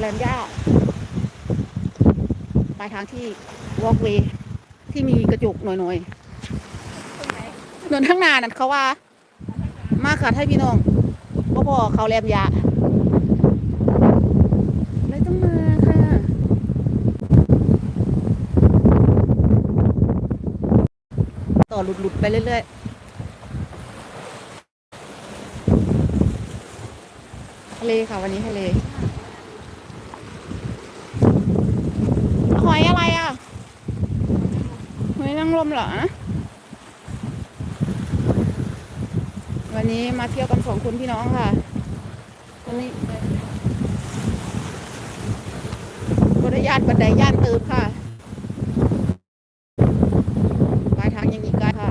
แรมย่าปลายทางที่วอล์กเวย์ที่มีกระจกหน่อยๆนนข้างหน้านั่นเขาว่า มาค่ะให้พี่น้องพ่อพ่อเขาแรมยาเลยต้องมาค่ะต่อหลุดๆไปเรื่อยๆทะเลค่ะวันนี้ทะเล หอยอะไรอะหอยนางรมเหรอ วันนี้มาเที่ยวกันสองคนพี่น้องค่ะวันนี้บริยานบันไดย่านตืบค่ะ ปลายทางยังอีกไกลค่ะ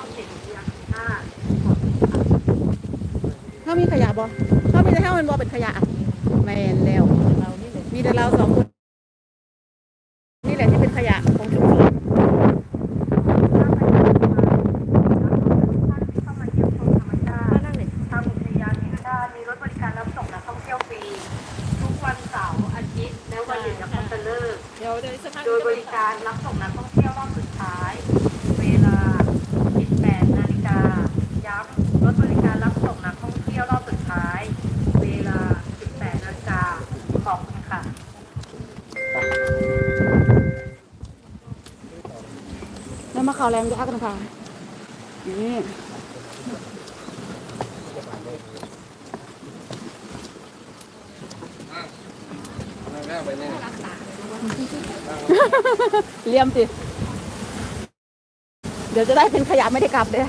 อกเขตอุทยานแห่งชาติขอบคุณค่ะถ้ามีขยะบ่ถ้ามีแต่ถ้มันบ่เป็นขยะ แมนแล้ว เรานี่เลยมีแต่เราสองคน นี่แหละที่เป็นขยะของชุมชนเข้ามาเยี่ยมชมธรรมชาติทางอุทยานแห่งชาติมีรถบริการรับส่งนักท่องเที่ยวฟรี ทุกวันเสาร์อาทิตย์และวันหยุดนักขัตฤกษ์เดี๋ยวเดี๋ยวสักพักโดยบริการรับส่งนักท่องเที่ยวรอบสุดท้าย เวลา 18 นาฬิกา ย้ำรถบริการรับส่งนักท่องเที่ยวรอบสุดท้าย เวลา 18 นาฬิกา ขอบคุณค่ะ แล้วมาข่าวแรงยากันค่ะนี่เลี่ยมสิ เดี๋ยวจะได้เป็นขยะไม่ได้กลับเลย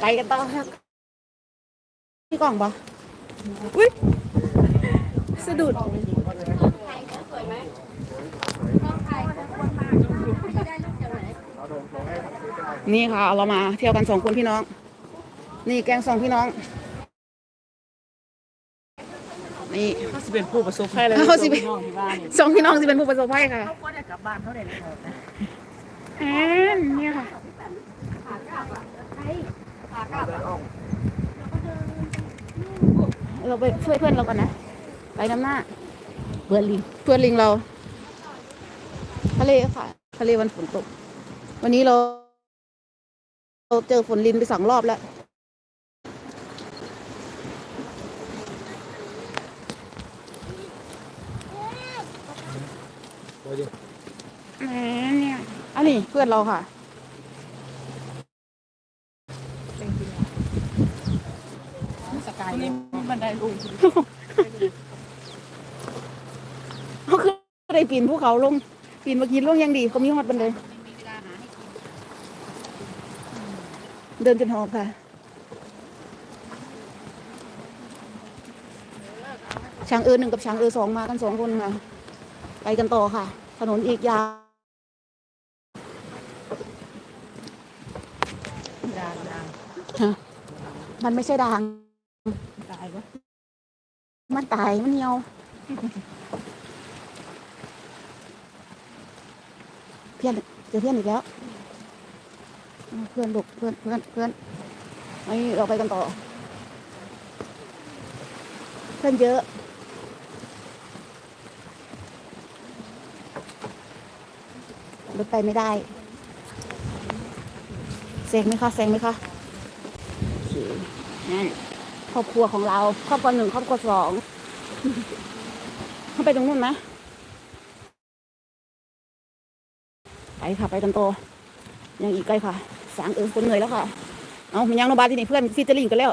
ไปกันต่อครับนี่กล่องปะอุ้ยสะดุด นี่ค่ะเรามาเที่ยวกันสองคนพี่น้อง นี่แกงสองพี่น้อง นี่เขาสิเป็นผู้ประสบภัยเลยเขาสิเป็นน้องที่บ้านนี่สองพี่น้องจะเป็นผู้ประสบภัยค่ะเขาก็ได้กลับบ้านเขาได้เลยนะอ่านเนี่ยค่ะเราไปช่วยเพื่อนเรากันนะ ไปน้ำหน้าเพื่อนลิงเพื่อนลิงเรา ทะเลค่ะ ทะเลวันฝนตก วันนี้เราเราเจอฝนลินไปสองรอบแล้วแหมเนี่ยอันนี้เพื่อนเราค่ะ สกายนี่มีบันไดลงเขาคือได้ปีนภูเขาลง ปีนเมื่อกี้ลงยังดีเขามีฮอดบันได เดินจนหอบค่ะ ช้างเออหนึ่งกับช้างเออสองมากันสองคนค่ะ ไปกันต่อค่ะ ถนนอีกยาวดานางฮะมันไม่ใช่ด่างตายปะมันตายมันเหี่ยว เพื่อนเจอเพื่อนอีกแล้ว เพื่อนลูกเพื่อนเพื่อนเพื่อนไอ้เราไปกันต่อ เพื่อนเยอะ รถไปไม่ได้เซ็งไหมคะเซ็งไหมคะโอเคนั่นครอบครัวของเราครอบครัวหนึ่งครอบครัวสองเข้าไปตรงนู้นไหมไปค่ะ ไปกันโตอยังอีกไกลค่ะ สางเอิงคนเหนื่อยแล้วค่ะ เอามันยังโนบาที่นี่เพื่อนฟิเจอริงกันแล้ว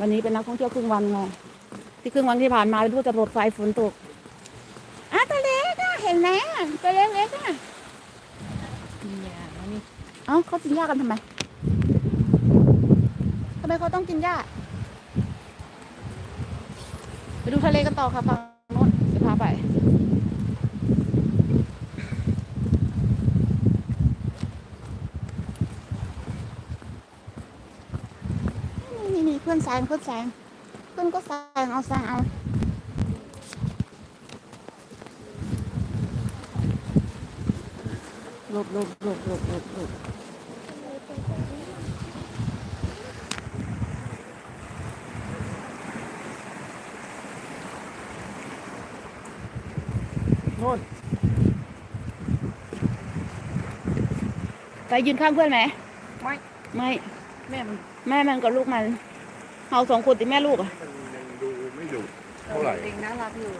วันนี้เป็นนักท่องเที่ยวครึ่งวันไงที่ครึ่งวันที่ผ่านมาเป็นผู้จะรถไฟฝนตกอะตัวเล็กอะเห็นไหมอะตัวเล็กเล็กๆอะมียาแล้วนี่เอ้าเขากินหญ้ากันทำไมทำไมเขาต้องกินหญ้าไปดูทะเลกันต่อค่ะฝั่งโน้นจะพาไป นี่นี่เพื่อนแซงเพื่อนแซงเพื่อนก็แซงเอาแซงเอาหลบหลบหลบหลบหลบหลบโน่นไปยืนข้างเพื่อนไหมไม่ ไม่ แม่มัน แม่มันกับลูกมัน เฮาสองคนติแม่ลูกอะมันยังดูไม่ดุเท่าไหร่เองน่ารักอยู่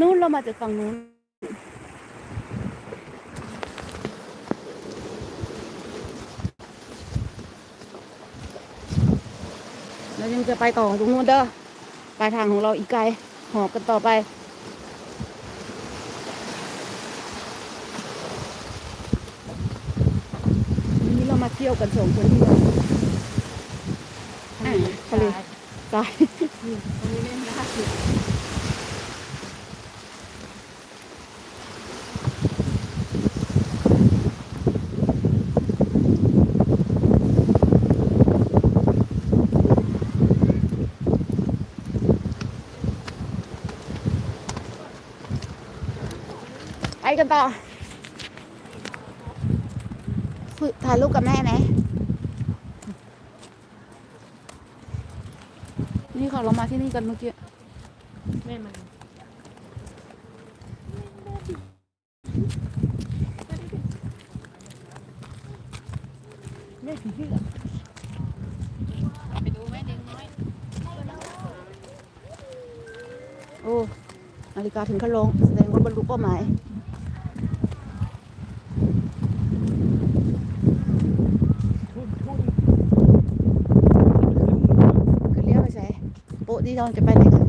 นู้นเรามาจากฝั่งนู้นเรายังจะไปต่อตรงนู้นเด้อปลายทางของเราอีกไกลหอบกันต่อไป วันนี้เรามาเที่ยว กันสองคนที่เราอะทะเลตายตรงนี้เล่นได้อยู่ไปกันต่อคุย ถ่ายรูปกับแม่ไหมนี่ค่ะเรามาที่นี่กันเมื่อกี้แม่มันแม่ผีเสื้อไปดูแม่เด็กน้อยโอ้นาฬิกาถึงขั้นลงแสดงว่าบรรลุเป้าหมาย คือเลี้ยวไปใส่ โป๊ะที่เราจะไปไหนกัน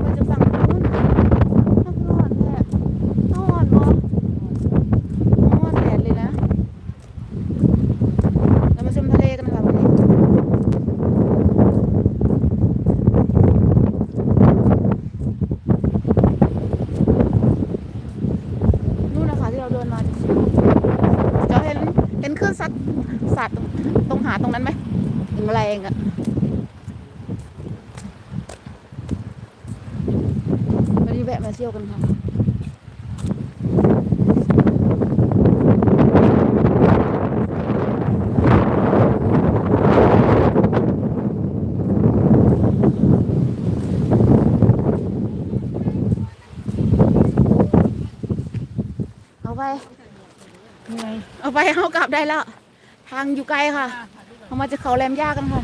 เราจะฝั่งนู้นน่าร้อนแท้ร้อนวะร้อนแดดเลยนะ เรามาชมทะเลกันค่ะวันนี้ นู่นนะคะที่เราเดินมาจะเห็นเห็นคลื่นซัดสัตว์ตรงหาดตรงนั้นไหมเห็นแมลงอะวันนี้แวะมา เที่ยวกันค่ะเอาไปเหนื่อยเอาไปเอากลับได้แล้ว ทางอยู่ไกลค่ะเอามาจากเขาแหลมย่ากันค่ะ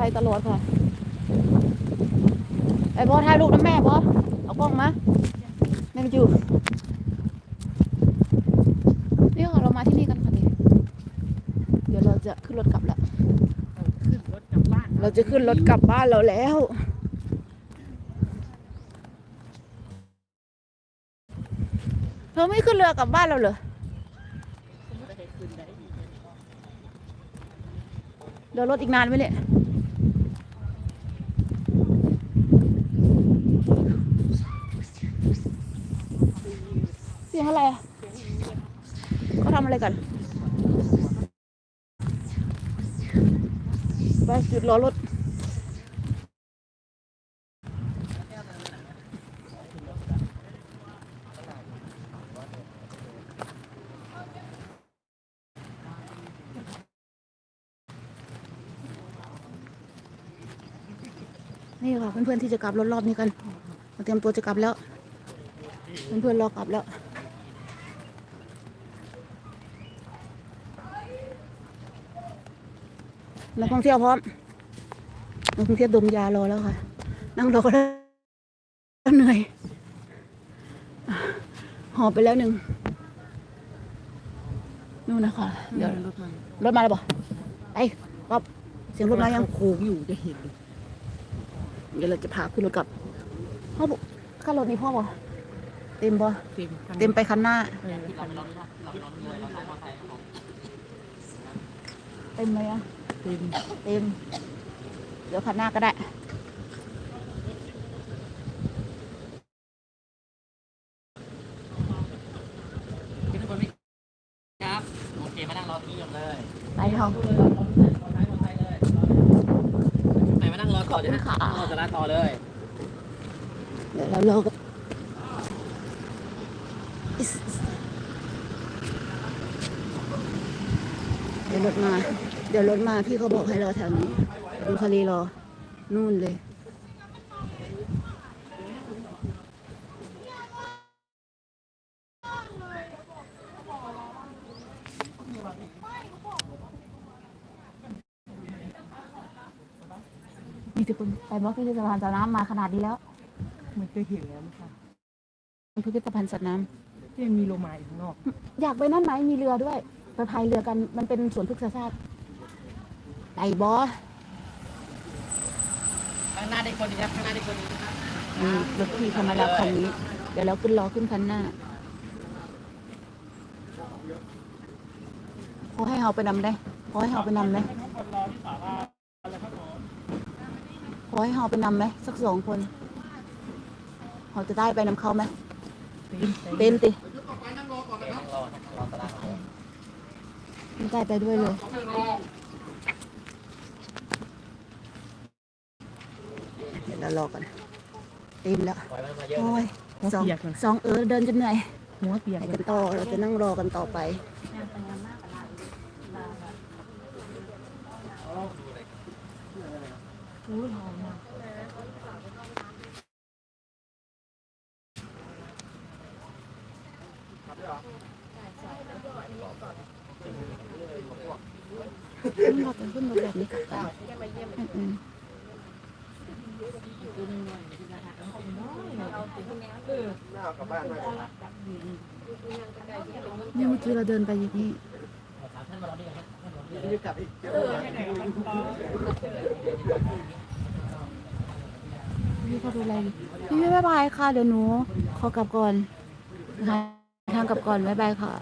ชัตลอดค่ะ ไอ้บอถ่ายรูปนะแม่พ่อเอากล้องมาแม่ไปอยู่นี่ค่ะเรามาที่นี่กันค่ดีเดี๋ยวเราจะขึ้นรถกลับแล้วเราจะขึ้นรถกลับบ้านเราแล้วเธาไม่ขึ้นเรือกลับบ้านเราเหรอเดี๋ยวรถอีกนานไหมเนี่ย สียงอะไรอะเขาทำอะไรกันไปหยุดรอรถนี่ค่ะเพื่อนๆที่จะกลับรถรอบนี้กัน เตรียมตัวจะกลับแล้ว เพื่อนๆรอกลับแล้ว นักท่องเที่ยวพร้อมนักท่องเที่ยวดมยารอแล้วค่ะ นั่งรอก็แล้วเหนื่อย หอบไปแล้วหนึ่งนู่นนะคะเดี๋ยวรถมันรถมาแล้วบ่ไปป๊อบเสียงรถมายังโค้งอยู่จะเห็นเลยเดี๋ยวเราจะพาขึ้นรถกลับพ่อบอกค่ารถนี้พ่อบอกเต็มบ่เต็มคันเต็มไปคันหน้าเออเต็มไหมอะ เต็มเต็มเดี๋ยวคันหน้าก็ได้ขึ้นข้างบนไหมครับโอเคมานั่งรอที่นี่เลยไปเถอะไหนมานั่งรอต่อเดี๋ยวนะขอบคุณค่ะรอจะลาต่อเลย เดี๋ยวเรารอกันอิ๊สเดี๋ยวรถมา เดี๋ยวรถมาพี่เขาบอกให้รอแถวนี้ดูทะเลรอ นู่นเลยมีทุกคนไปบล็อกพิพิธภัณฑ์สัตว์น้ำมาขนาดนี้แล้ว มันเคยเห็นแล้วมั้งค่ะพิพิธภัณฑ์สัตว์น้ที่มันมีโลมาอยู่ข้างนอกำอยากไปนั่นไหมมีเรือด้วย ไปพายเรือกัน มันเป็นสวนพฤกษศาสตร์ ไปบอข้างหน้าได้คนดีครับข้างหน้าได้คนดีครับมีรถพี่เขามารับคันนี้ เดี๋ยวเราขึ้นรอขึ้นคันหน้าเขาให้เราไปนำได้เขาให้เราไปนำไหมเขาให้เราไปนำไหมสักสองคนเราจะได้ไปนำเขาไหมเต็มติไม่ได้ไปด้วยเลย เดี๋ยวเรารอกันเต็มแล้วปล่อยมันมาเยอะโอ้ยหัวสองเปียกเลยสองเออเดินจนเหนื่อยหัวเปียกไปเลกันยต่อเราจะนั่งรอกันต่อไปขึ้นรถกันขึ้นรถแบบนี้กลับกันอืม นี่เมื่อกี้เราเดินไปอย่างนี้ พี่เขาดูอะไรอยู่พี่บ๊ายบายค่ะ เดี๋ยวหนู ขอกลับก่อนหาทางกลับก่อนบ๊ายบายค่ะ